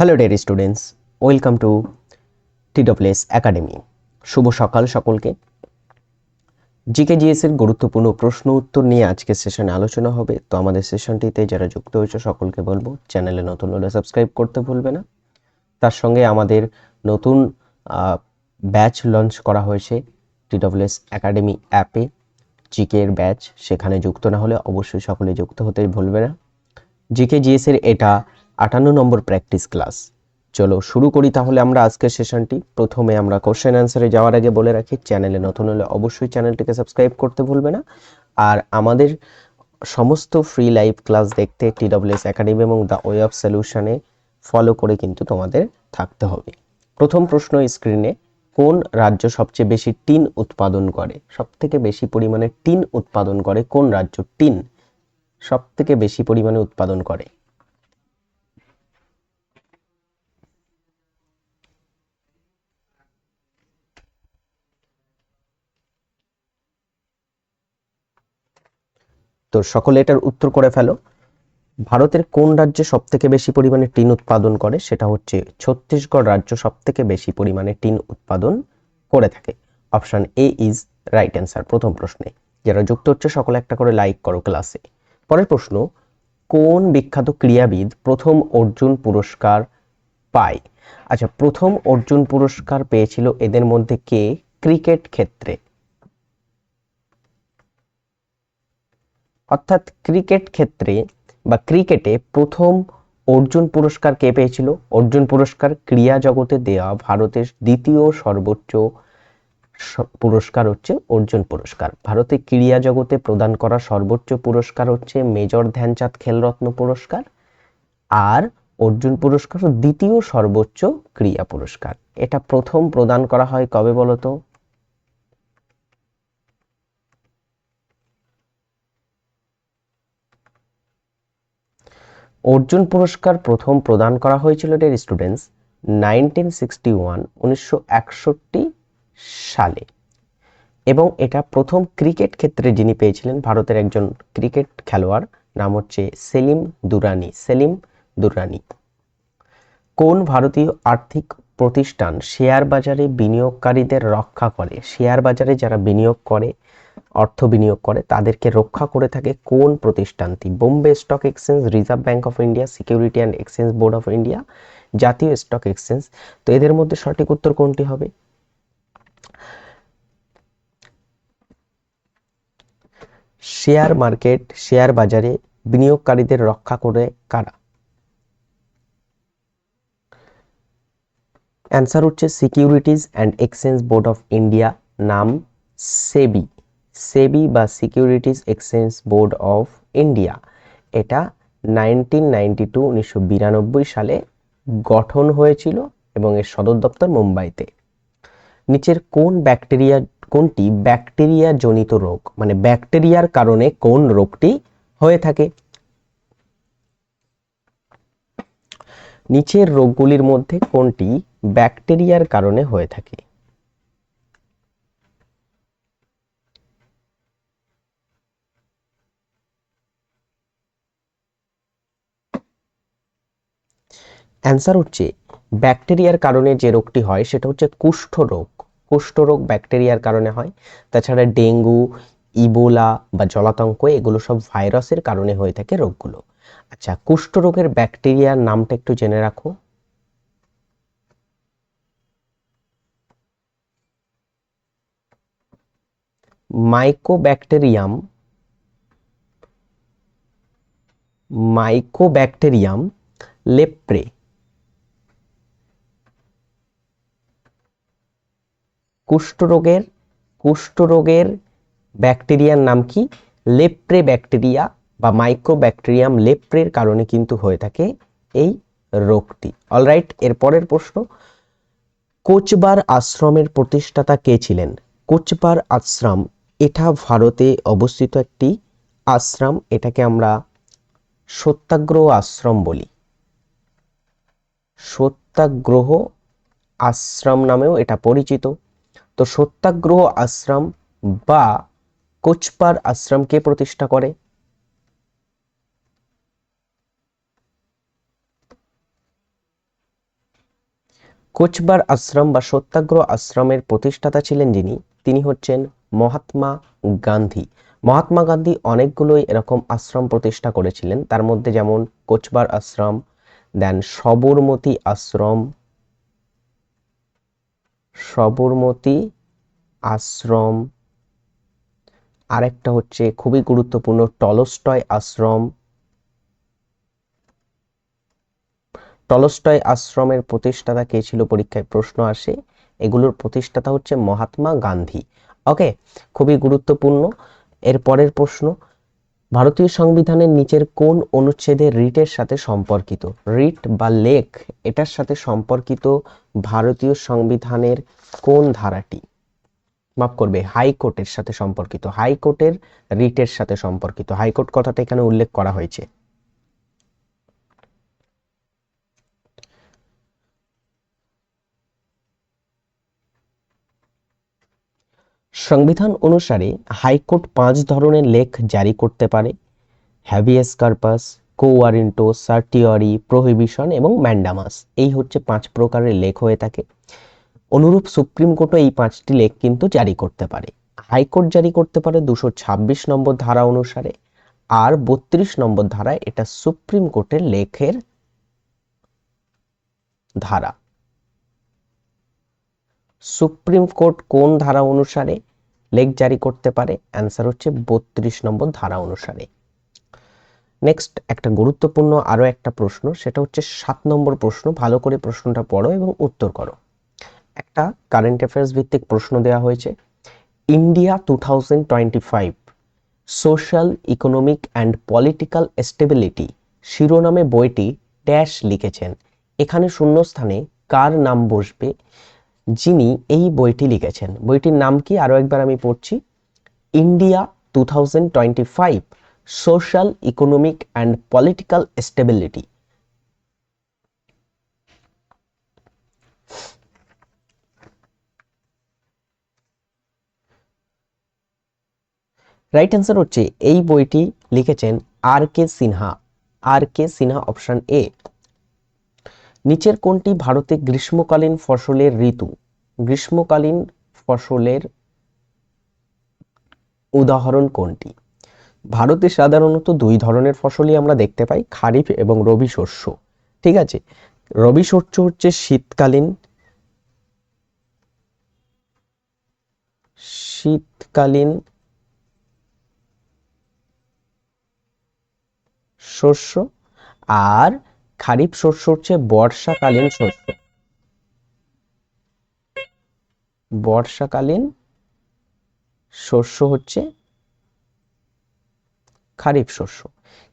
Hello dear students welcome to TWS academy শুভ সকাল সকলকে। GK GS এর গুরুত্বপূর্ণ প্রশ্ন উত্তর নিয়ে আজকের সেশনে আলোচনা হবে। তো আমাদের সেশনটিতে যারা যুক্ত হয়েছে সকলকে বলব চ্যানেলে নতুন হলে সাবস্ক্রাইব করতে ভুলবে না। তার সঙ্গে আমাদের নতুন ব্যাচ লঞ্চ করা হয়েছে টিডব্লিউএস একাডেমি অ্যাপে জিকে এর ব্যাচ সেখানে যুক্ত না হলে অবশ্যই সকলে যুক্ত হতে ভুলবে না। জিকে জিএস এর এটা আটান্ন নম্বর প্র্যাকটিস ক্লাস। চলো শুরু করি তাহলে আমরা আজকের সেশনটি। প্রথমে আমরা কোশ্চেন অ্যান্সারে যাওয়ার আগে বলে রাখি, চ্যানেলে নতুন হলে অবশ্যই চ্যানেলটিকে সাবস্ক্রাইব করতে ভুলবে না। আর আমাদের সমস্ত ফ্রি লাইভ ক্লাস দেখতে টি টিডব্লিউএস একাডেমি এবং দ্য ওয়ে অফ সলিউশনে ফলো করে কিন্তু তোমাদের থাকতে হবে। প্রথম প্রশ্ন স্ক্রিনে, কোন রাজ্য সবচেয়ে বেশি টিন উৎপাদন করে? সব থেকে বেশি পরিমাণে টিন উৎপাদন করে কোন রাজ্য? টিন সব থেকে বেশি পরিমাণে উৎপাদন করে। তো সকলে এটার উত্তর করে ফেলো। ভারতের কোন রাজ্যে সব থেকে বেশি পরিমাণে টিন উৎপাদন করে, সেটা হচ্ছে ছত্তিশগড় রাজ্য সব থেকে বেশি পরিমাণে টিন উৎপাদন করে থাকে। Option A is right answer. প্রথম প্রশ্নে, যারা যুক্ত হচ্ছে সকলে একটা করে লাইক করো ক্লাসে। পরের প্রশ্ন, কোন বিখ্যাত ক্রীড়াবিদ প্রথম অর্জুন পুরস্কার পায়? আচ্ছা প্রথম অর্জুন পুরস্কার পেয়েছিল এদের মধ্যে কে? ক্রিকেট ক্ষেত্রে। অর্থাৎ ক্রিকেট ক্ষেত্রে বা ক্রিকেটে প্রথম অর্জুন পুরস্কার কে পেয়েছিল? অর্জুন পুরস্কার ক্রীড়া জগতে দেওয়া ভারতের দ্বিতীয় সর্বোচ্চ পুরস্কার হচ্ছে অর্জুন পুরস্কার। ভারতে ক্রীড়া জগতে প্রদান করা সর্বোচ্চ পুরস্কার হচ্ছে মেজর ধ্যানচাঁদ খেলরত্ন পুরস্কার আর অর্জুন পুরস্কার দ্বিতীয় সর্বোচ্চ ক্রীড়া পুরস্কার। এটা প্রথম প্রদান করা হয় কবে বলতো? অর্জুন পুরস্কার প্রথম প্রদান করা হয়েছিল ডের স্টুডেন্টস নাইনটিন সিক্সটি ওয়ান, উনিশশো একষট্টি সালে। এবং এটা প্রথম ক্রিকেট ক্ষেত্রে যিনি পেয়েছিলেন ভারতের একজন ক্রিকেট খেলোয়াড়, নাম হচ্ছে সেলিম দুরানি সেলিম দুরানি। কোন ভারতীয় আর্থিক প্রতিষ্ঠান শেয়ার বাজারে বিনিয়োগকারীদের রক্ষা করে? শেয়ার বাজারে যারা বিনিয়োগ করে অর্থ বিনিয়োগ করে, তাদেরকে রক্ষা করে থাকে কোন প্রতিষ্ঠানটি? Bombay stock exchange reserve bank of India security and exchange board of India জাতীয় স্টক এক্সচেঞ্জ তো এদের মধ্যে সঠিক উত্তর কোনটি হবে? শেয়ার মার্কেট, শেয়ার বাজারে বিনিয়োগকারীদের রক্ষা করে কারা? অ্যান্সার হচ্ছে securities and exchange board of India নাম সেবি। সেবি বা securities exchange board of India. এটা নাইনটিন নাইনটি টু, উনিশশো বিরানব্বই সালে গঠন হয়েছিল এবং এর সদর দপ্তর মুম্বাইতে। নিচের কোন ব্যাকটেরিয়া, কোনটি ব্যাকটেরিয়া জনিত রোগ? মানে ব্যাকটেরিয়ার কারণে কোন রোগটি হয়ে থাকে? নিচের রোগগুলির মধ্যে কোনটি ব্যাকটেরিয়ার কারণে হয়ে থাকে? অ্যান্সার হচ্ছে ব্যাকটেরিয়ার কারণে যে রোগটি হয় সেটা হচ্ছে কুষ্ঠ রোগ। কুষ্ঠ রোগ ব্যাকটেরিয়ার কারণে হয়। তাছাড়া ডেঙ্গু, ইবোলা বা জলাতঙ্ক, এগুলো সব ভাইরাসের কারণে হয়ে থাকে রোগগুলো। আচ্ছা কুষ্ঠ রোগের ব্যাকটেরিয়ার নামটা একটু জেনে রাখো। Mycobacterium Mycobacterium লেপ্রে। কুষ্ঠরোগের কুষ্ঠরোগের ব্যাকটেরিয়ার নাম কি? লেপ্রে ব্যাকটেরিয়া বা মাইক্রোব্যাকটেরিয়াম লেপ্রের কারণে কিন্তু হয়ে থাকে এই রোগটি। অলরাইট এর পরের প্রশ্ন, কোচবার আশ্রমের প্রতিষ্ঠাতা কে ছিলেন? কোচবার আশ্রম, এটা ভারতে অবস্থিত একটি আশ্রম, এটাকে আমরা সত্যাগ্রহ আশ্রম বলি। সত্যাগ্রহ আশ্রম নামেও এটা পরিচিত। তো সত্যাগ্রহ আশ্রম বা কোচপার আশ্রম কে প্রতিষ্ঠা করে? কোচবার আশ্রম বা সত্যাগ্রহ আশ্রমের প্রতিষ্ঠাতা ছিলেন যিনি, তিনি হচ্ছেন মহাত্মা গান্ধী। মহাত্মা গান্ধী অনেকগুলোই এরকম আশ্রম প্রতিষ্ঠা করেছিলেন। তার মধ্যে যেমন কোচবার আশ্রম, দেন সবরমতী আশ্রম সবরমতী আশ্রম। আরেকটা হচ্ছে খুবই গুরুত্বপূর্ণ টলস্টয় আশ্রম। টলস্টয় আশ্রমের প্রতিষ্ঠাতা কে ছিল? পরীক্ষায় প্রশ্ন আসে। এগুলোর প্রতিষ্ঠাতা হচ্ছে মহাত্মা গান্ধী। ওকে খুবই গুরুত্বপূর্ণ। এর পরের প্রশ্ন ভারতীয় সংবিধানের নিচের কোন অনুচ্ছেদে রিটের সাথে সম্পর্কিত? রিট বা লেখ, এটার সাথে সম্পর্কিত ভারতীয় সংবিধানের কোন ধারাটি? মাফ করবে, হাইকোর্টের সাথে সম্পর্কিত। হাইকোর্টের রিটের সাথে সম্পর্কিত। হাইকোর্ট কথাটা এখানে উল্লেখ করা হয়েছে। সংবিধান অনুসারে হাইকোর্ট পাঁচ ধরনের লেখ জারি করতে পারে। হ্যাভিয়াস কার্পাস কোয়ারিন্টো সার্টিওরি প্রহিবিশন এবং ম্যান্ডামাস এই হচ্ছে পাঁচ প্রকারের লেখ হয়ে থাকে। অনুরূপ সুপ্রিম কোর্টও এই পাঁচটি লেখ কিন্তু জারি করতে পারে। হাইকোর্ট জারি করতে পারে দুশো ছাব্বিশ নম্বর ধারা অনুসারে। আর বত্রিশ নম্বর ধারায় এটা সুপ্রিম কোর্টের লেখের ধারা। সুপ্রিম কোর্ট কোন ধারা অনুসারে? লেখ জারি করতে পারে। অ্যান্সার হচ্ছে বত্রিশ নম্বর ধারা অনুসারে। নেক্সট একটা গুরুত্বপূর্ণ আরও একটা প্রশ্ন, সেটা হচ্ছে সাত নম্বর প্রশ্ন। ভালো করে প্রশ্নটা পড়ো এবং উত্তর করো। একটা কারেন্ট অ্যাফেয়ার্স ভিত্তিক প্রশ্ন দেওয়া হয়েছে। India two thousand twenty five social economic and political stability শিরোনামে বইটি ড্যাশ লিখেছেন। এখানে শূন্যস্থানে কার নাম বসবে? যিনি এই বইটি লিখেছেন। বইটির নাম কি? আরও একবার আমি পড়ছি। India two thousand twenty five, social, economic and political stability. Right answer হচ্ছে, এই বইটি লিখেছেন R K Sinha. R K Sinha option A. নিচের কোনটি ভারতে গ্রীষ্মকালীন ফসলের ঋতু? গ্রীষ্মকালীন ফসলের উদাহরণ কোনটি? ভারতে সাধারণত দুই ধরনের ফসলই আমরা দেখতে পাই, খারিফ এবং রবি শস্য। ঠিক আছে? রবি শস্য হচ্ছে শীতকালীন শীতকালীন শস্য। আর খারিফ শস্য হচ্ছে বর্ষাকালীন শস্য। বর্ষাকালীন শস্য হচ্ছে খারিফ শস্য।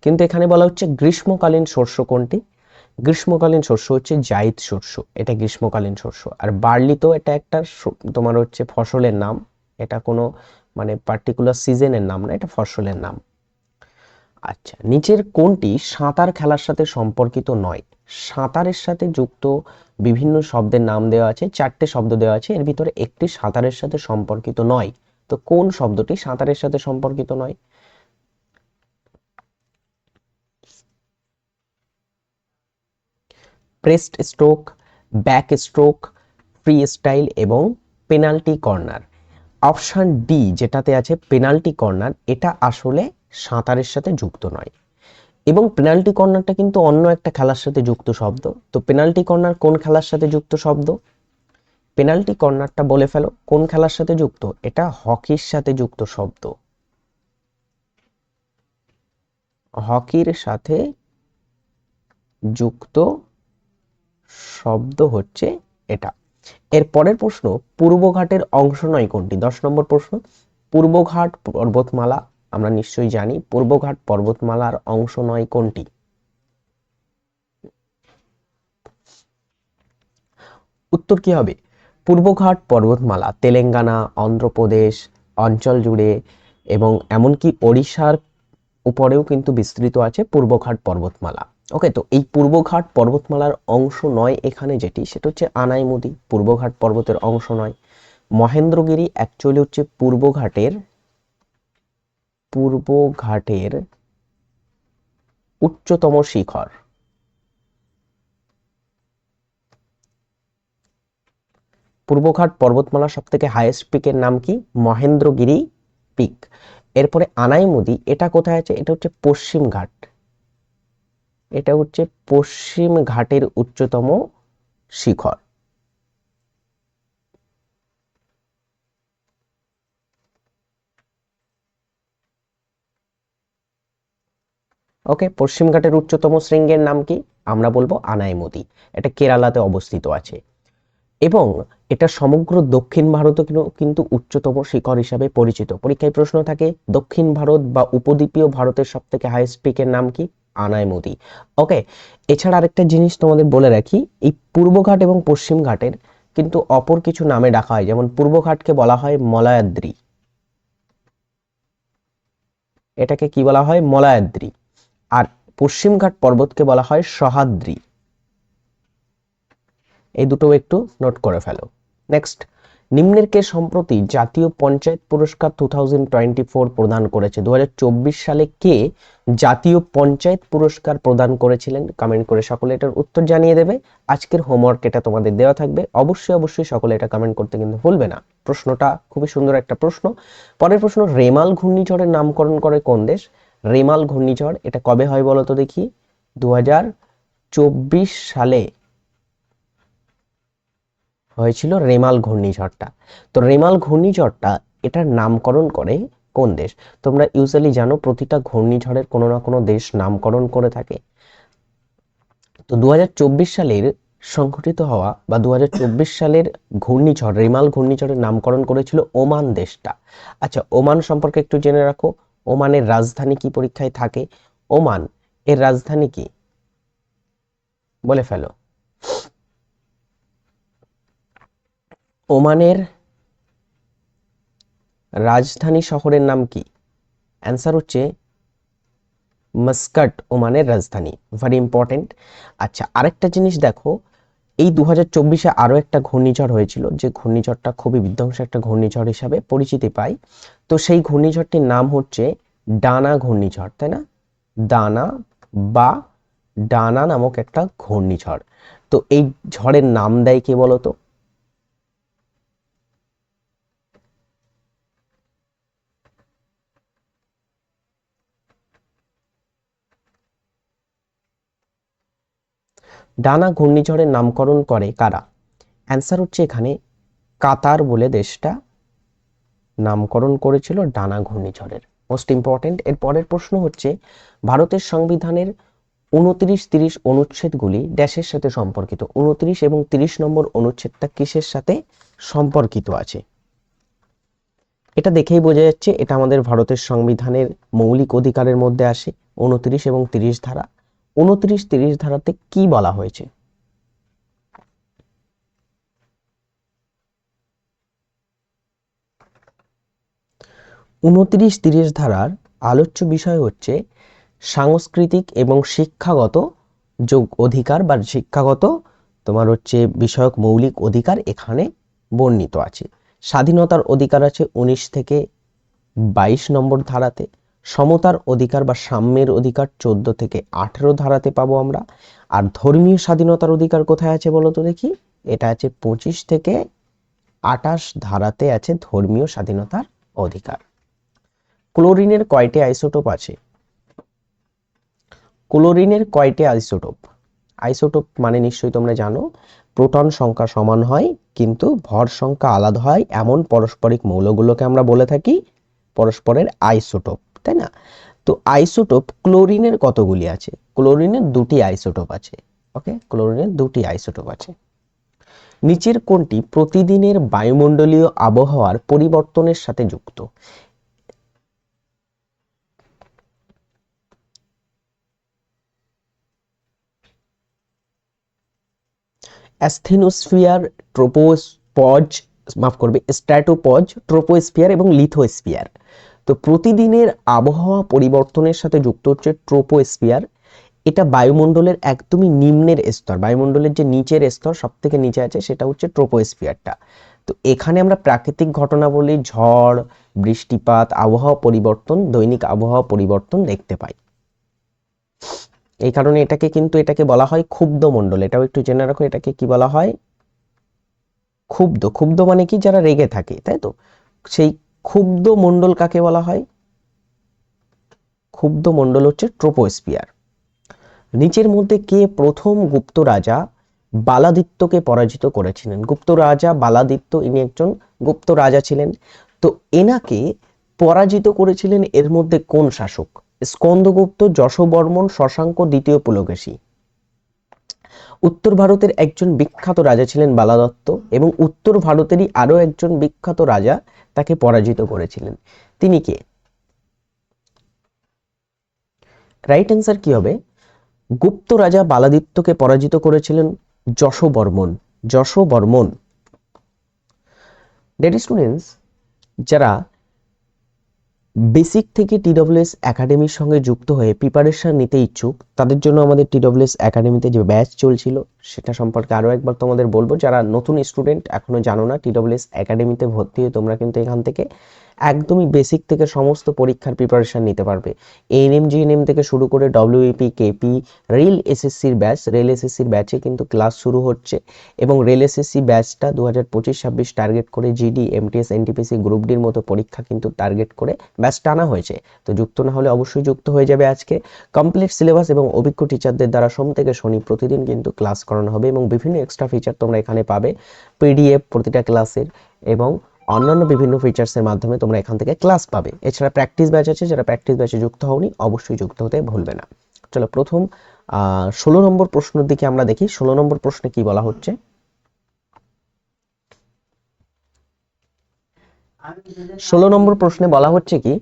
কিন্তু এখানে বলা হচ্ছে গ্রীষ্মকালীন শস্য কোনটি? গ্রীষ্মকালীন শস্য হচ্ছে জাইদ শস্য, এটা গ্রীষ্মকালীন শস্য। আর বার্লি তো এটা একটা তোমার হচ্ছে ফসলের নাম, এটা কোনো মানে পার্টিকুলার সিজনের নাম না, এটা ফসলের নাম। আচ্ছা নিচের কোনটি সাঁতার খেলার সাথে সম্পর্কিত নয়। সাঁতারের সাথে যুক্ত বিভিন্ন শব্দের নাম দেওয়া আছে, চারটে শব্দ দেওয়া আছে, এর ভিতরে একটি সাঁতারের সাথে সম্পর্কিত নয়। তো কোন শব্দটি সাঁতারের সাথে সম্পর্কিত নয়? Breast stroke back stroke free style এবং পেনাল্টি কর্নার অপশান ডি যেটাতে আছে পেনাল্টি কর্নার, এটা আসলে সাঁতারের সাথে যুক্ত নয়। এবং পেনাল্টি কর্নারটা কিন্তু অন্য একটা খেলার সাথে যুক্ত শব্দ। তো পেনাল্টি কর্নার কোন খেলার সাথে যুক্ত শব্দ? পেনাল্টি কর্নারটা বলে ফেলো, কোন খেলার সাথে যুক্ত? এটা হকির সাথে যুক্ত শব্দ। হকির সাথে যুক্ত শব্দ হচ্ছে এটা। এর পরের প্রশ্ন পূর্বঘাটের অংশ নয় কোনটি? দশ নম্বর প্রশ্ন পূর্বঘাট পর্বতমালা, আমরা নিশ্চয়ই জানি পূর্বঘাট পর্বতমালার অংশ নয় কোনটি? উত্তর কি হবে? পূর্বঘাট পর্বতমালা, তেলেঙ্গানা, অন্ধ্রপ্রদেশ, অঞ্চল জুড়ে এবং এমনকি ওড়িশার উপরেও কিন্তু বিস্তৃত আছে পূর্বঘাট পর্বতমালা। ওকে তো এই পূর্বঘাট পর্বতমালার অংশ নয় এখানে যেটি, সেটা হচ্ছে আনাইমুদি, পূর্বঘাট পর্বতের অংশ নয়। মহেন্দ্রগিরি অ্যাকচুয়ালি হচ্ছে পূর্বঘাটের পূর্বঘাটের উচ্চতম শিখর। পূর্বঘাট পর্বতমালা সব থেকে হাইয়েস্ট পিকের নাম কি? মহেন্দ্রগিরি পিক এরপরে আনাইমুদি, এটা কোথায় আছে? এটা হচ্ছে পশ্চিম ঘাট এটা হচ্ছে পশ্চিম ঘাটের উচ্চতম শিখর। ওকে পশ্চিমঘাটের উচ্চতম শৃঙ্গের নাম কি? আমরা বলব আনাইমুদি এটা কেরালাতে অবস্থিত আছে। এবং এটা সমগ্র দক্ষিণ ভারতে কিন্তু উচ্চতম শিখর হিসাবে পরিচিত। পরীক্ষায় প্রশ্ন থাকে, দক্ষিণ ভারত বা উপদ্বীপীয় ভারতের সব থেকে হাইয়েস্ট পিকের নাম কি? আনাইমুদি ওকে এছাড়া আরেকটা জিনিস তোমাদের বলে রাখি, এই পূর্বঘাট এবং পশ্চিম ঘাটের কিন্তু অপর কিছু নামে ডাকা হয়, যেমন পূর্বঘাটকে বলা হয় মলায়াদ্রি। এটাকে কি বলা হয়? মলায়াদ্রি। আর পশ্চিমঘাট পর্বতকে বলা হয় সহাদ্রি। এই দুটো একটু নোট করে ফেলো। নেক্সট নিম্নের কে সম্প্রতি জাতীয় পঞ্চায়েত পুরস্কার টু থাউজেন্ড টোয়েন্টি ফোর প্রদান করেছে? দু হাজার চব্বিশ সালে কে জাতীয় পঞ্চায়েত পুরস্কার প্রদান করেছিলেন? কমেন্ট করে সকলে এটার উত্তর জানিয়ে দেবে। আজকের হোমওয়ার্ক এটা তোমাদের দেওয়া থাকবে। অবশ্যই অবশ্যই সকলে এটা কমেন্ট করতে কিন্তু ভুলবে না। প্রশ্নটা খুবই সুন্দর একটা প্রশ্ন। পরের প্রশ্ন, রেমাল ঘূর্ণিঝড়ের নামকরণ করে কোন দেশ? রেমাল ঘূর্ণিঝড়, এটা কবে হয় বলো তো দেখি? দু হাজার চব্বিশ সালে হয়েছিল রেমাল ঘূর্ণিঝড়টা। তো রেমাল ঘূর্ণিঝড়টা এটার নামকরণ করে কোন দেশ? তোমরা ইউজুয়ালি জানো প্রতিটা ঘূর্ণিঝড়ের কোনো না কোনো দেশ নামকরণ করে থাকে। তো দু হাজার চব্বিশ সালের সংঘটিত হওয়া বা দু হাজার চব্বিশ সালের ঘূর্ণিঝড়, রেমাল ঘূর্ণিঝড়ের নামকরণ করেছিল ওমান দেশটা। আচ্ছা ওমান সম্পর্কে একটু জেনে রাখো। ওমানের রাজধানী কি পরীক্ষায় থাকে? ওমান এর রাজধানী কি? বলে ফেলো। ওমানের রাজধানী শহরের নাম কি? অ্যান্সার হচ্ছে মাস্কাট, ওমানের রাজধানী। ভেরি ইম্পর্টেন্ট আচ্ছা আরেকটা জিনিস দেখো, এই দু হাজার চব্বিশে আরও একটা ঘূর্ণিঝড় হয়েছিল, যে ঘূর্ণিঝড়টা খুবই বিধ্বংসী একটা ঘূর্ণিঝড় হিসাবে পরিচিতি পায় তো সেই ঘূর্ণিঝড়টির নাম হচ্ছে ডানা ঘূর্ণিঝড়, তাই না? দানা বা ডানা নামক একটা ঘূর্ণিঝড়। তো এই ঝড়ের নাম দেয় কে বলতো? ডানা ঘূর্ণিঝড়ের নামকরণ করে কারা? অ্যান্সার হচ্ছে এখানে কাতার বলে দেশটা নামকরণ করেছিল ডানা ঘূর্ণিঝড়ের। মোস্ট ইম্পর্টেন্ট এর পরের প্রশ্ন হচ্ছে ভারতের সংবিধানের উনত্রিশ তিরিশ অনুচ্ছেদগুলি ড্যাশের সাথে সম্পর্কিত। উনত্রিশ এবং তিরিশ নম্বর অনুচ্ছেদটা কিসের সাথে সম্পর্কিত আছে? এটা দেখেই বোঝা যাচ্ছে এটা আমাদের ভারতের সংবিধানের মৌলিক অধিকারের মধ্যে আসে। উনত্রিশ এবং তিরিশ ধারা উনত্রিশ তিরিশ ধারাতে কি বলা হয়েছে? উনত্রিশ তিরিশ ধারার আলোচ্য বিষয় হচ্ছে সাংস্কৃতিক এবং শিক্ষাগত যোগ অধিকার বা শিক্ষাগত তোমার হচ্ছে বিষয়ক মৌলিক অধিকার এখানে বর্ণিত আছে। স্বাধীনতার অধিকার আছে উনিশ থেকে বাইশ নম্বর ধারাতে। সমতার অধিকার বা সাম্যের অধিকার চোদ্দ থেকে আঠেরো ধারাতে পাবো আমরা। আর ধর্মীয় স্বাধীনতার অধিকার কোথায় আছে বলো তো দেখি? এটা আছে পঁচিশ থেকে আটাশ ধারাতে আছে ধর্মীয় স্বাধীনতার অধিকার। ক্লোরিনের কয়টি আইসোটোপ আছে? ক্লোরিনের কয়টি আইসোটোপ? আইসোটোপ মানে নিশ্চয়ই তোমরা জানো, প্রোটন সংখ্যা সমান হয়, কিন্তু ভর সংখ্যা আলাদা হয়। এমন পারস্পরিক মৌলগুলোকে আমরা বলে থাকি, পরস্পরের আইসোটোপ। তাই না? তো আইসোটোপ ক্লোরিনের কতগুলি আছে? ক্লোরিনের দুটি আইসোটোপ আছে ওকে ক্লোরিনের দুটি আইসোটোপ আছে। নিচের কোনটি প্রতিদিনের বায়ুমণ্ডলীয় আবহাওয়ার পরিবর্তনের সাথে যুক্ত। অ্যাস্থেনোস্ফিয়ার ট্রোপোস্পজ, মাফ করবে স্ট্র্যাটোপজ ট্রোপোস্ফিয়ার এবং লিথোস্ফিয়ার। তো প্রতিদিনের আবহাওয়া পরিবর্তনের সাথে যুক্ত হচ্ছে ট্রোপোস্ফিয়ার। এটা বায়ুমণ্ডলের একদমই নিম্নের স্তর, বায়ুমণ্ডলের যে নিচের স্তর সব থেকে নিচে আছে সেটা হচ্ছে ট্রোপোস্ফিয়ারটা। তো এখানে আমরা প্রাকৃতিক ঘটনা বলি, ঝড়, বৃষ্টিপাত, আবহাওয়া পরিবর্তন, দৈনিক আবহাওয়া পরিবর্তন দেখতে পাই। এই কারণে এটাকে কিন্তু এটাকে বলা হয় ক্ষুব্ধ মণ্ডল। এটাও একটু জেনে রাখো এটাকে কি বলা হয়? ক্ষুব্ধ। ক্ষুব্ধ মানে কি? যারা রেগে থাকে, তাই তো? সেই ক্ষুব্ধ মণ্ডল কাকে বলা হয়? ক্ষুব্ধ মণ্ডল হচ্ছে ট্রোপোস্পিয়ার নিচের মধ্যে কে প্রথম গুপ্ত রাজা বালাদিত্যকে পরাজিত করেছিলেন? গুপ্ত রাজা বালাদিত্য, ইনি একজন গুপ্ত রাজা ছিলেন। তো এনাকে পরাজিত করেছিলেন এর মধ্যে কোন শাসক? স্কন্দগুপ্ত, যশবর্মন, শশাঙ্ক দ্বিতীয় পুলকেশী। উত্তর ভারতের একজন বিখ্যাত রাজা ছিলেন বালাদত্ত এবং উত্তর ভারতেরই আরও একজন বিখ্যাত রাজা তাকে পরাজিত করেছিলেন। তিনি কে? রাইট অ্যান্সার কি হবে? গুপ্ত রাজা বালাদিত্যকে পরাজিত করেছিলেন যশবর্মন। যশবর্মন। ডেড স্টুডেন্টস যারা বেসিক থেকে টি টিডব্লিউএস একাডেমির সঙ্গে যুক্ত হয়ে প্রিপারেশন নিতে ইচ্ছুক, তাদের জন্য আমাদের টি টিডব্লিউএস একাডেমিতে যে ব্যাচ চলছিল, সেটা সম্পর্কে আরও একবার তোমাদের বলব। যারা নতুন স্টুডেন্ট এখনও জানো না টি টিডব্লিউএস একাডেমিতে ভর্তি হয়ে তোমরা কিন্তু এখান থেকে একদমই বেসিক থেকে সমস্ত পরীক্ষার প্রিপারেশন নিতে পারবে। এএনএম জিএনএম থেকে শুরু করে ডব্লিউইপি কেপি রেল এসএসসির ব্যাচ রেল এসএসসির ব্যাচে কিন্তু ক্লাস শুরু হচ্ছে এবং রেল এসএসসি ব্যাচটা দু হাজার পঁচিশ ছাব্বিশ টার্গেট করে জিডি এমটিএস এনটিপিসি গ্রুপ ডির মতো পরীক্ষা কিন্তু টার্গেট করে ব্যাচ টানা হয়েছে। তো যুক্ত না হলে অবশ্যই যুক্ত হয়ে যাবে আজকে। কমপ্লিট সিলেবাস এবং অভিজ্ঞ টিচারদের দ্বারা সোম থেকে শনি প্রতিদিন কিন্তু ক্লাস করানো হবে এবং বিভিন্ন এক্সট্রা ফিচার তোমরা এখানে পাবে। পিডিএফ প্রতিটা ক্লাসের এবং অন্যান্য বিভিন্ন ফিচার্সের মাধ্যমে তোমরা এখান থেকে ক্লাস পাবে। এছাড়া প্র্যাকটিস ব্যাচ আছে, যারা প্র্যাকটিস ব্যাচে যুক্ত হওনি, অবশ্যই যুক্ত হতে ভুলবে না। চলো প্রথম ষোলো নম্বর প্রশ্নের দিকে আমরা দেখি। ষোলো নম্বর প্রশ্নে কি বলা হচ্ছে? ষোলো নম্বর প্রশ্নে বলা হচ্ছে কি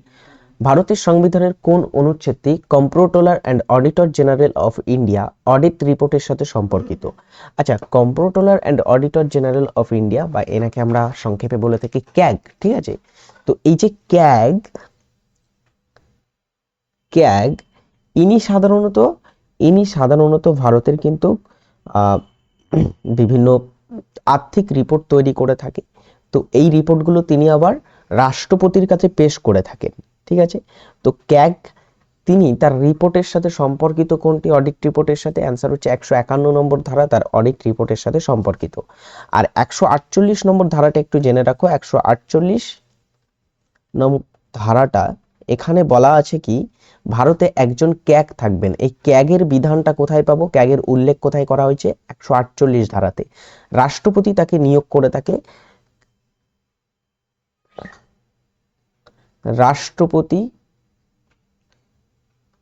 ভারতের সংবিধানের কোন অনুচ্ছেদটি comptroller and auditor general of India audit রিপোর্টের সাথে সম্পর্কিত? আচ্ছা comptroller and auditor general of India বা এনাকে আমরা সংক্ষেপে বলে থাকি ক্যাগ, ঠিক আছে? তো এই যে ক্যাগ ক্যাগ, ইনি সাধারণত ইনি সাধারণত ভারতের কিন্তু বিভিন্ন আর্থিক রিপোর্ট তৈরি করে থাকে। তো এই রিপোর্টগুলো তিনি আবার রাষ্ট্রপতির কাছে পেশ করে থাকেন। ঠিক আছে? তো ক্যাগ, তিনি তার রিপোর্টের সাথে সম্পর্কিত কোনটি? অডিট রিপোর্টের সাথে অ্যান্সার হচ্ছে একশো একান্ন নম্বর ধারা, তার অডিট রিপোর্টের সাথে সম্পর্কিত। আর একশো আটচল্লিশ নম্বর ধারাটা একটু জেনে রাখো। একশো আটচল্লিশ নম্বর ধারাটা, এখানে বলা আছে কি, ভারতে একজন ক্যাগ থাকবেন। এই ক্যাগের বিধানটা কোথায় পাবো? ক্যাগের উল্লেখ কোথায় করা হয়েছে? একশো আটচল্লিশ ধারাতে। রাষ্ট্রপতি তাকে নিয়োগ করে থাকে রাষ্ট্রপতি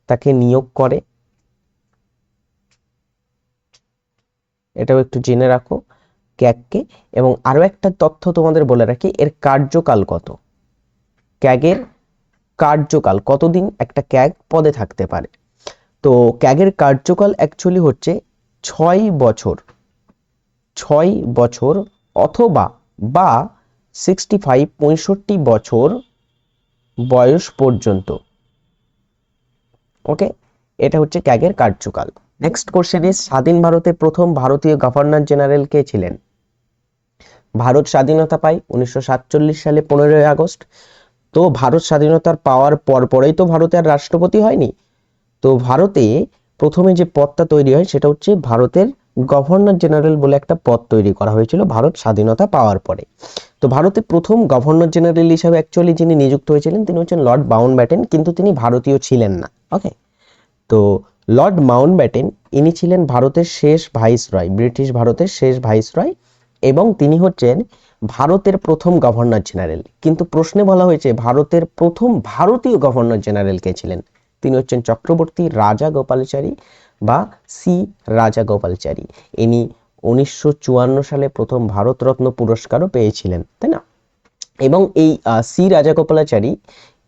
তাকে নিয়োগ করে। এটাও একটু জেনে রাখো ক্যাগকে। এবং আরও একটা তথ্য তোমাদের বলে রাখি, এর কার্যকাল কত? ক্যাগের কার্যকাল কতদিন? একটা ক্যাগ পদে থাকতে পারে। তো ক্যাগের কার্যকাল অ্যাকচুয়ালি হচ্ছে ছয় বছর। ছয় বছর অথবা বা সিক্সটি ফাইভ পঁয়ষট্টি বছর বয়স পর্যন্ত। ওকে এটা হচ্ছে ক্যাগের কার্যকাল। নেক্সট কোশ্চেন ইজ স্বাধীন ভারতে প্রথম ভারতীয় গভর্নর জেনারেল কে ছিলেন? ভারত স্বাধীনতা পায় উনিশশো সাতচল্লিশ সালে পনেরোই আগস্ট। তো ভারত স্বাধীনতার পাওয়ার পর পরেই তো ভারতের রাষ্ট্রপতি হয়নি। তো ভারতে প্রথমে যে পদটা তৈরি হয় সেটা হচ্ছে ভারতের গভর্নর জেনারেল বলে একটা পদ তৈরি করা হয়েছিল ভারত স্বাধীনতা পাওয়ার পরে। তো ভারতে প্রথম গভর্নর জেনারেল হিসাবে অ্যাকচুয়ালি যিনি নিযুক্ত হয়েছিলেন, তিনি হচ্ছেন লর্ড বাউন্ড ব্যাটেন কিন্তু তিনি ভারতীয় ছিলেন না ওকে তো লর্ড মাউন্ট ব্যাটেন ইনি ছিলেন ভারতের শেষ ভাইসরয়, ব্রিটিশ ভারতের শেষ ভাইসরয়, এবং তিনি হচ্ছেন ভারতের প্রথম গভর্নর জেনারেল। কিন্তু প্রশ্নে বলা হয়েছে, ভারতের প্রথম ভারতীয় গভর্নর জেনারেল কে ছিলেন? তিনি হচ্ছেন চক্রবর্তী রাজা গোপালচারী বা সি রাজা গোপালচারী। ইনি উনিশশো চুয়ান্ন সালে প্রথম ভারতরত্ন পুরস্কারও পেয়েছিলেন, তাই না? এবং এই সি রাজাগোপালাচারী,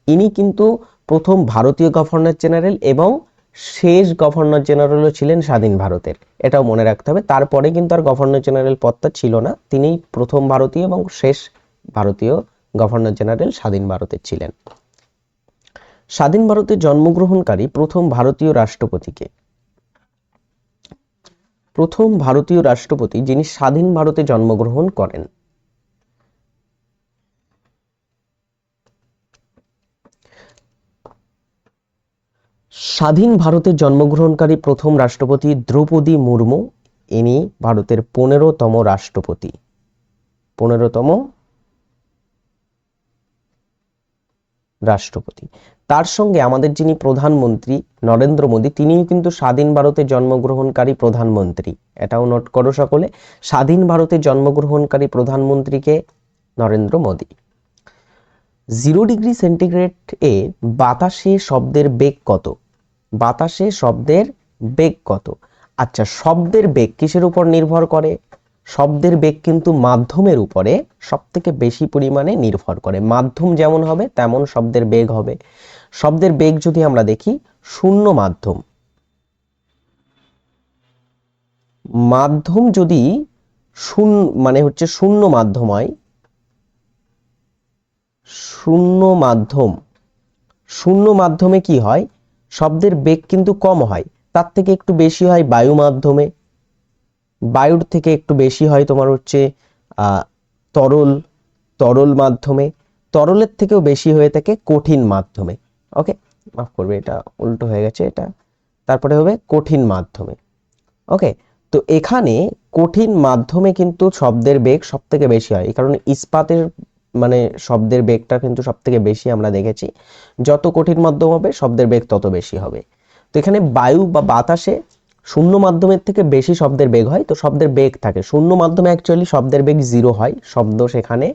ইনি কিন্তু প্রথম ভারতীয় গভর্নর জেনারেল এবং শেষ গভর্নর জেনারেলও ছিলেন স্বাধীন ভারতের। এটাও মনে রাখতে হবে, তারপরে কিন্তু আর গভর্নর জেনারেল পদটা ছিল না তিনি প্রথম ভারতীয় এবং শেষ ভারতীয় গভর্নর জেনারেল স্বাধীন ভারতের ছিলেন। স্বাধীন ভারতে জন্মগ্রহণকারী প্রথম ভারতীয় রাষ্ট্রপতিকে প্রথম ভারতীয় রাষ্ট্রপতি যিনি স্বাধীন ভারতে জন্মগ্রহণ করেন। স্বাধীন ভারতে জন্মগ্রহণকারী প্রথম রাষ্ট্রপতি দ্রৌপদী মুর্মু, ইনি ভারতের পনেরোতম রাষ্ট্রপতি। পনেরোতম রাষ্ট্রপতি। তার সঙ্গে আমাদের যিনি প্রধানমন্ত্রী নরেন্দ্র মোদী, তিনিও কিন্তু স্বাধীন ভারতে জন্মগ্রহণকারী প্রধানমন্ত্রী। এটাও নোট করো সকলে, স্বাধীন ভারতে জন্মগ্রহণকারী প্রধানমন্ত্রীকে Narendra Modi. Zero degree centigrade এ বাতাসে শব্দের বেগ কত? বাতাসে শব্দের বেগ কত? আচ্ছা শব্দের বেগ কিসের উপর নির্ভর করে? শব্দের বেগ কিন্তু মাধ্যমের উপরে সব থেকে বেশি পরিমাণে নির্ভর করে। মাধ্যম যেমন হবে, তেমন শব্দের বেগ হবে। শব্দের বেগ যদি আমরা দেখি, শূন্য মাধ্যম। মাধ্যম যদি শূন্য মানে হচ্ছে শূন্য মাধ্যম হয়, শূন্য মাধ্যম, শূন্য মাধ্যমে কি হয়? শব্দের বেগ কিন্তু কম হয়। তার থেকে একটু বেশি হয় বায়ু মাধ্যমে বায়ুর থেকে একটু বেশি হয় তোমার হচ্ছে তরল তরল মাধ্যমে। তরলের থেকেও বেশি হয়ে থাকে কঠিন মাধ্যমে। ওকে? মাফ করবে, এটা উল্টো হয়ে গেছে এটা। তারপরে হবে কঠিন মাধ্যমে। ওকে? তো এখানে কঠিন মাধ্যমে কিন্তু শব্দের বেগ সব থেকে বেশি হয়। এই কারণে ইস্পাতের মানে শব্দের বেগটা কিন্তু সব থেকে বেশি আমরা দেখেছি। যত কঠিন মাধ্যম হবে, শব্দের বেগ তত বেশি হবে। তো এখানে বায়ু বা বাতাসে শূন্য মাধ্যমের থেকে বেশি শব্দের বেগ হয়, তো শব্দের বেগ থাকে। শূন্য মাধ্যমে অ্যাকচুয়ালি শব্দের বেগ জিরো হয়, শব্দ সেখানে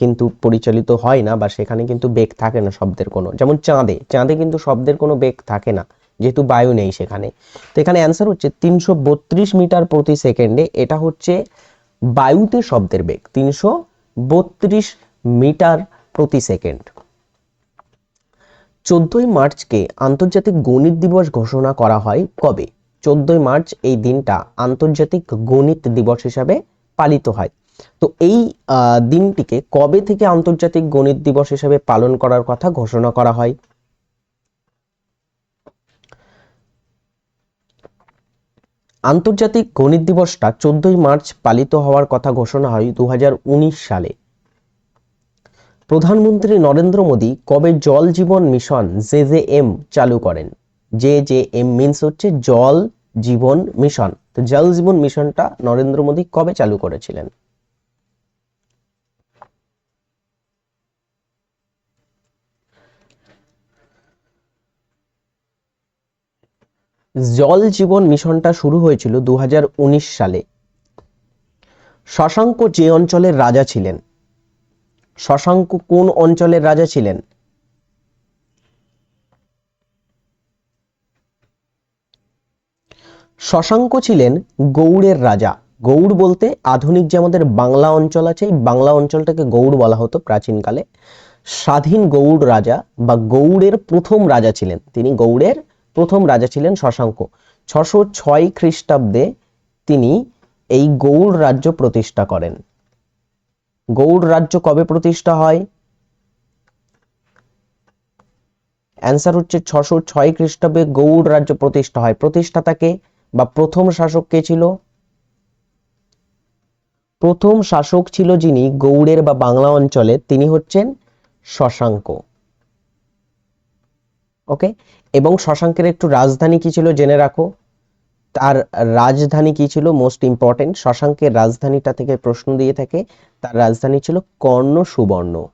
কিন্তু পরিচালিত হয় না বা সেখানে কিন্তু বেগ থাকে না শব্দের কোনো। যেমন চাঁদে চাঁদে কিন্তু শব্দের কোনো বেগ থাকে না, যেহেতু বায়ু নেই সেখানে। তো এখানে অ্যান্সার হচ্ছে তিনশো বত্রিশ মিটার প্রতি সেকেন্ডে এটা হচ্ছে বায়ুতে শব্দের বেগ, তিনশো বত্রিশ মিটার প্রতি সেকেন্ড। চোদ্দই মার্চকে আন্তর্জাতিক গণিত দিবস ঘোষণা করা হয় কবে? চোদ্দই মার্চ এই দিনটা আন্তর্জাতিক গণিত দিবস হিসাবে পালিত হয়। তো এই দিনটিকে কবে থেকে আন্তর্জাতিক গণিত দিবস হিসাবে পালন করার কথা ঘোষণা করা হয়? আন্তর্জাতিক গণিত দিবসটা চোদ্দই মার্চ পালিত হওয়ার কথা ঘোষণা হয় দু হাজার উনিশ সালে। প্রধানমন্ত্রী নরেন্দ্র মোদী কবে Jal Jeevan mission J J M চালু করেন? জে জে এম মিনস হচ্ছে জল জীবন মিশন। তো জল জীবন মিশনটা নরেন্দ্র মোদী কবে চালু করেছিলেন? জল জীবন মিশনটা শুরু হয়েছিল দু হাজার উনিশ সালে। শশাঙ্ক যে অঞ্চলের রাজা ছিলেন, শশাঙ্ক কোন অঞ্চলের রাজা ছিলেন? শশাঙ্ক ছিলেন গৌড়ের রাজা। গৌড় বলতে আধুনিক যে আমাদের বাংলা অঞ্চল আছে, এই বাংলা অঞ্চলটাকে গৌড় বলা হতো প্রাচীনকালে। স্বাধীন গৌড় রাজা বা গৌড়ের প্রথম রাজা ছিলেন। তিনি গৌড়ের প্রথম রাজা ছিলেন শশাঙ্ক। ছশো ছয় খ্রিস্টাব্দে তিনি এই গৌড় রাজ্য প্রতিষ্ঠা করেন। গৌড় রাজ্য কবে প্রতিষ্ঠা হয়? অ্যান্সার হচ্ছে ছশো ছয় খ্রিস্টাব্দে গৌড় রাজ্য প্রতিষ্ঠা হয়। প্রতিষ্ঠাতাকে বা প্রথম শাসক কে ছিল? প্রথম শাসক ছিল যিনি গৌড়ের বা বাংলা অঞ্চলে, তিনি হচ্ছেন শশাঙ্ক। ওকে? এবং শশাঙ্কের একটু রাজধানী কি ছিল জেনে রাখো। তার রাজধানী কি ছিল মোস্ট ইম্পর্টেন্ট, শশাঙ্কের রাজধানীটা থেকে প্রশ্ন দিয়ে থাকে, তার রাজধানী ছিল কর্ণ সুবর্ণ,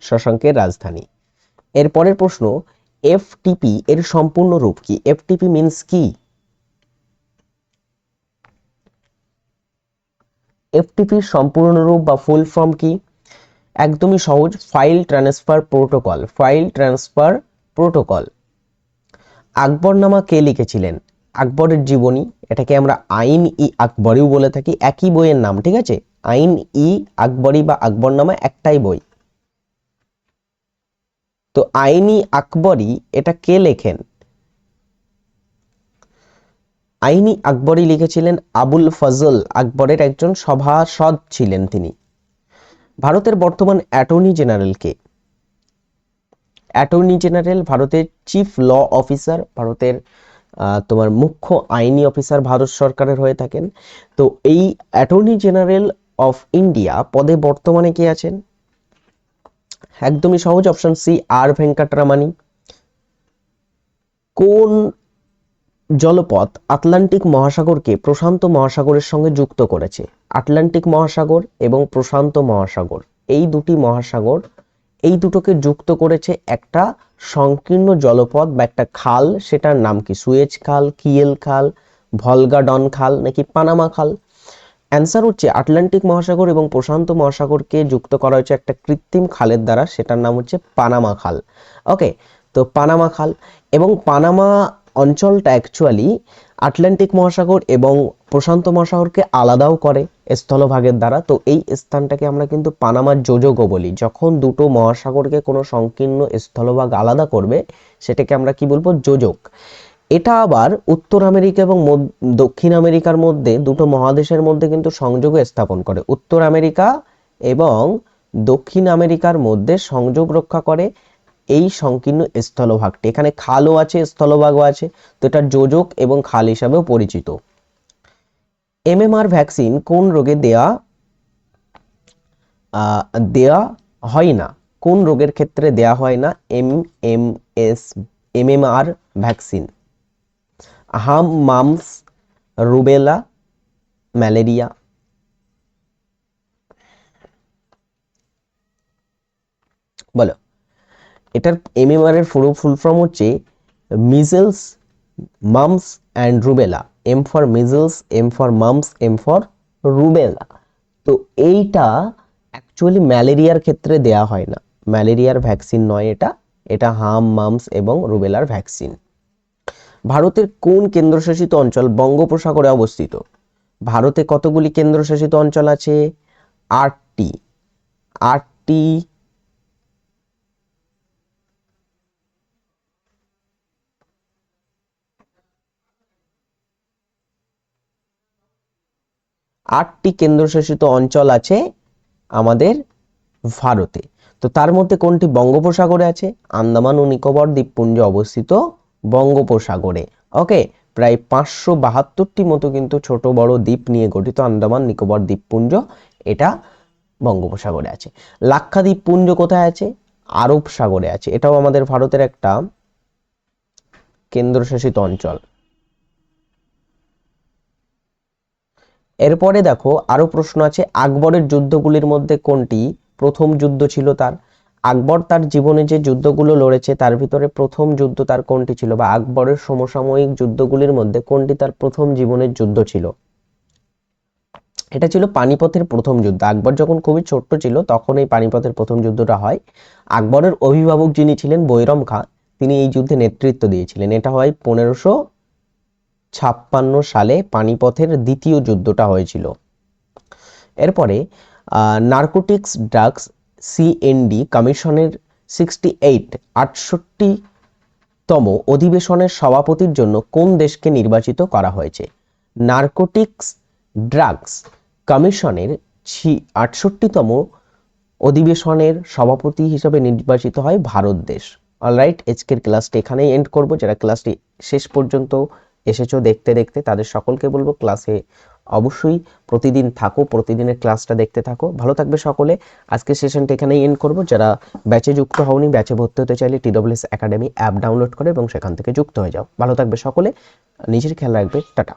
শশাঙ্কের রাজধানী। এরপরের প্রশ্ন, এফটিপি এর সম্পূর্ণ রূপ কি? এফটিপি মিন্স কি? এফটিপির সম্পূর্ণ রূপ বা ফুল ফর্ম কি? একদমই সহজ file transfer protocol file transfer protocol Akbarnama কে লিখেছিলেন? আকবরের জীবনী, এটাকে আমরা আইন ই আকবরীও বলে থাকি, একই বইয়ের নাম, ঠিক আছে? আইন ই আকবরী বা আকবরনামা একটাই বই। তো আইনি আকবরী, এটা কে লেখেন? আইনি আকবরী লিখেছিলেন আবুল ফজল আকবরের একজন সভাসদ ছিলেন তিনি। ভারতের বর্তমান অ্যাটর্নি জেনারেলকে। অ্যাটর্নি জেনারেল ভারতের চিফ ল অফিসার, ভারতের তোমার মুখ্য আইনি অফিসার ভারত সরকারের হয়ে থাকেন। তো এই অ্যাটর্নি জেনারেল অফ ইন্ডিয়া পদে বর্তমানে কে আছেন? একদমই সহজ অপশন সি আর ভেঙ্কটরামানি। কোন জলপথ আটলান্টিক মহাসাগরকে প্রশান্ত মহাসাগরের সঙ্গে যুক্ত করেছে। আটলান্টিক মহাসাগর এবং প্রশান্ত মহাসাগর, এই দুটি মহাসাগর এই দুটোকে যুক্ত করেছে একটা সংকীর্ণ জলপথ বা একটা খাল, সেটার নাম কি সুয়েজ খাল, কিয়েল খাল, ভলগাডন খাল নাকি পানামা খাল। অ্যান্সার হচ্ছে আটলান্টিক মহাসাগর এবং প্রশান্ত মহাসাগরকে যুক্ত করা হয়েছে একটা কৃত্রিম খালের দ্বারা, সেটার নাম হচ্ছে পানামা খাল। ওকে, তো পানামা খাল এবং পানামা অঞ্চলটা অ্যাকচুয়ালি আটলান্টিক মহাসাগর এবং প্রশান্ত মহাসাগরকে আলাদাও করে স্থলভাগের দ্বারা। তো এই স্থানটাকে আমরা কিন্তু পানামার যোজকও বলি। যখন দুটো মহাসাগরকে কোনো সংকীর্ণ স্থলভাগ আলাদা করবে, সেটাকে আমরা কি বলব? যোজক। এটা আবার উত্তর আমেরিকা এবং দক্ষিণ আমেরিকার মধ্যে দুটো মহাদেশের মধ্যে কিন্তু সংযোগ স্থাপন করে। উত্তর আমেরিকা এবং দক্ষিণ আমেরিকার মধ্যে সংযোগ রক্ষা করে। এই সংকীর্ণ স্থলভাগটি। এখানে খালও আছে, স্থলভাগও আছে। তো এটা যোজক এবং খাল হিসাবেও পরিচিত। এমএমআর ভ্যাকসিন কোন রোগে দেয়া দেয়া হয় না? কোন রোগের ক্ষেত্রে দেয়া হয় না? M M S MMR vaccine. হাম, মামস, রুবেলা, ম্যালেরিয়া। বলো। এটার এমএমআর এর পুরো ফুল ফর্ম হচ্ছে measles mumps and rubella M for measles M for mumps M for rubella তো এইটা অ্যাকচুয়ালি ম্যালেরিয়ার ক্ষেত্রে দেয়া হয় না। ম্যালেরিয়ার ভ্যাকসিন নয় এটা। এটা হাম মামস এবং রুবেলার ভ্যাকসিন ভারতের কোন কেন্দ্রশাসিত অঞ্চল বঙ্গোপসাগরে অবস্থিত? ভারতে কতগুলি কেন্দ্রশাসিত অঞ্চল আছে? আটটি। আটটি আটটি কেন্দ্রশাসিত অঞ্চল আছে আমাদের ভারতে। তো তার মধ্যে কোনটি বঙ্গোপসাগরে আছে? আন্দামান ও নিকোবর দ্বীপপুঞ্জ অবস্থিত বঙ্গোপসাগরে। ওকে, প্রায় পাঁচশো বাহাত্তরটি মতো কিন্তু ছোট বড় দ্বীপ নিয়ে গঠিত আন্দামান, নিকোবর দ্বীপপুঞ্জ, এটা বঙ্গোপসাগরে আছে। লাক্ষাদ্বীপ পুঞ্জ কোথায় আছে? আরব সাগরে আছে। এটাও আমাদের ভারতের একটা কেন্দ্রশাসিত অঞ্চল। এরপরে দেখো আরও প্রশ্ন আছে, আকবরের যুদ্ধগুলির মধ্যে কোনটি প্রথম যুদ্ধ ছিল তার? আকবর তার জীবনে যে যুদ্ধগুলো লড়েছে, তার ভিতরে প্রথম যুদ্ধ তার কোনটি ছিল? বা আকবরের সমসাময়িক যুদ্ধগুলির মধ্যে কোনটি তার প্রথম জীবনের যুদ্ধ ছিল? এটা ছিল পানিপথের প্রথম যুদ্ধ। আকবর যখন খুবই ছোট্ট ছিল, তখন এই পানিপথের প্রথম যুদ্ধটা হয়। আকবরের অভিভাবক যিনি ছিলেন বৈরম খাঁ, তিনি এই যুদ্ধে নেতৃত্ব দিয়েছিলেন। এটা হয় পনেরোশো ছাপ্পান্ন সালে পানিপথের দ্বিতীয় যুদ্ধটা হয়েছিল। এরপরে নার্কোটিক্স ড্রাগস সিএনডি কমিশনের সিক্সটি এইট আটষট্টি তম অধিবেশনের সভাপতির জন্য কোন দেশকে নির্বাচিত করা হয়েছে? নার্কোটিক্স ড্রাগস কমিশনের ছি, আটষট্টিতম অধিবেশনের সভাপতি হিসেবে নির্বাচিত হয় ভারত দেশ। অলরাইট আজকের ক্লাসটি এখানেই এন্ড করব। যারা ক্লাসটি শেষ পর্যন্ত এসেছ দেখতে দেখতে, তাদের সকলকে বলব ক্লাসে অবশ্যই প্রতিদিন থাকো, প্রতিদিনের ক্লাসটা দেখতে থাকো। ভালো থাকবে সকলে। আজকে সেশনটা এখানেই এন্ড করব। যারা ব্যাচে যুক্ত হওনি ব্যাচে ভর্তি হতে চাইলে টিডব্লিউএস একাডেমি অ্যাপ ডাউনলোড করে এবং সেখান থেকে যুক্ত হয়ে যাও। ভালো থাকবে সকলে। নিজের খেয়াল রাখবে। টাটা।